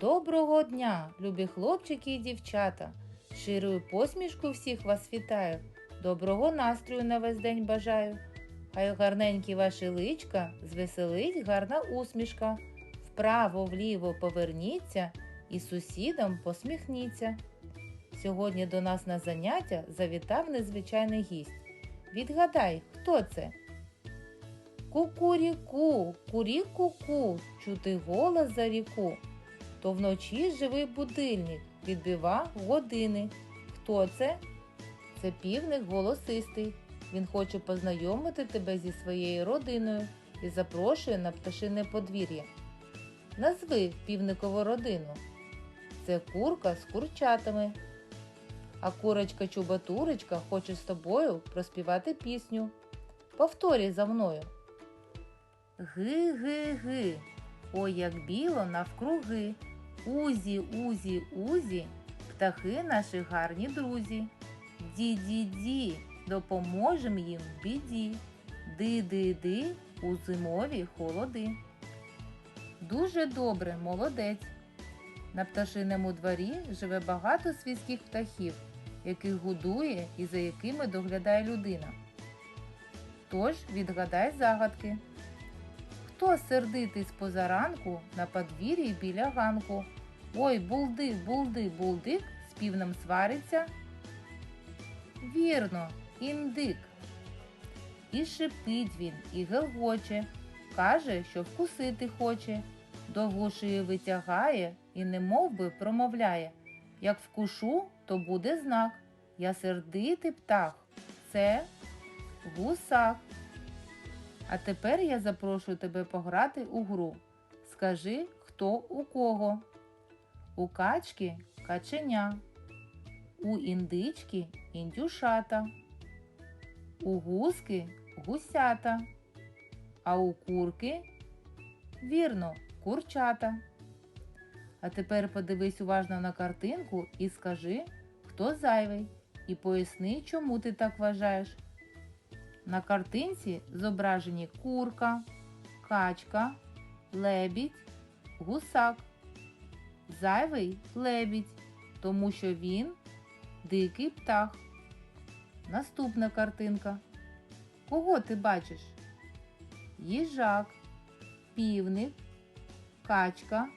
Доброго дня, любі хлопчики і дівчата. Широю посмішку всіх вас вітаю. Доброго настрою на весь день бажаю. Хай гарненькі ваші личка звеселить гарна усмішка. Вправо вліво поверніться і сусідам посміхніться. Сьогодні до нас на заняття завітав незвичайний гість. Відгадай, хто це? Кукуріку, курі-ку-ку, чути голос за ріку. То вночі живий будильник, відбива години. Хто це? Це півник голосистий. Він хоче познайомити тебе зі своєю родиною і запрошує на пташине подвір'я. Назви півникову родину. Це курка з курчатами. А курочка Чубатурочка хоче з тобою проспівати пісню. Повторюй за мною. Ги-ги-ги, ой, як біло навкруги. Узі, узі, узі, птахи наші гарні друзі. Ді-ді-ді, допоможем їм в біді. Ди-ди-ди у зимові холоди. Дуже добре, молодець. На пташиному дворі живе багато свійських птахів, яких годує і за якими доглядає людина. Тож відгадай загадки. Хто сердитий з позаранку на подвір'ї біля ганку? Ой, булди, булди, булдик, з півнем свариться. Вірно, індик. І шипить він, і гелгоче, каже, що вкусити хоче, довгу шию витягає і немов би промовляє. Як вкушу, то буде знак. Я сердитий птах. Це гусак. А тепер я запрошую тебе пограти у гру. Скажи, хто у кого. У качки каченя, у індички індюшата, у гуски гусята, а у курки вірно курчата. А тепер подивись уважно на картинку і скажи, хто зайвий, і поясни, чому ти так вважаєш. На картинці зображені курка, качка, лебідь, гусак. Зайвий лебідь, тому що він дикий птах. Наступна картинка. Кого ти бачиш? Їжак, півник, качка,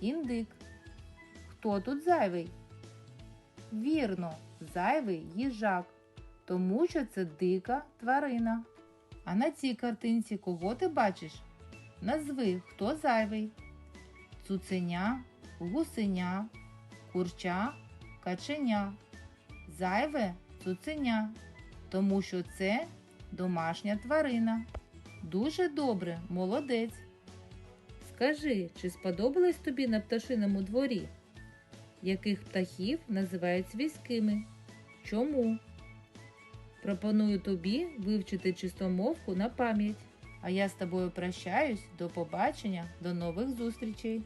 індик. Хто тут зайвий? Вірно, зайвий їжак тому що це дика тварина. А на цій картинці кого ти бачиш? Назви, хто зайвий. Цуценя, гусеня, курча, каченя. Зайве цуценя, тому що це домашня тварина. Дуже добре, молодець. Скажи, чи сподобалось тобі на пташиному дворі? Яких птахів називають свійськими? Чому? Пропоную тобі вивчити чистомовку на пам'ять. А я з тобою прощаюсь. До побачення, до нових зустрічей!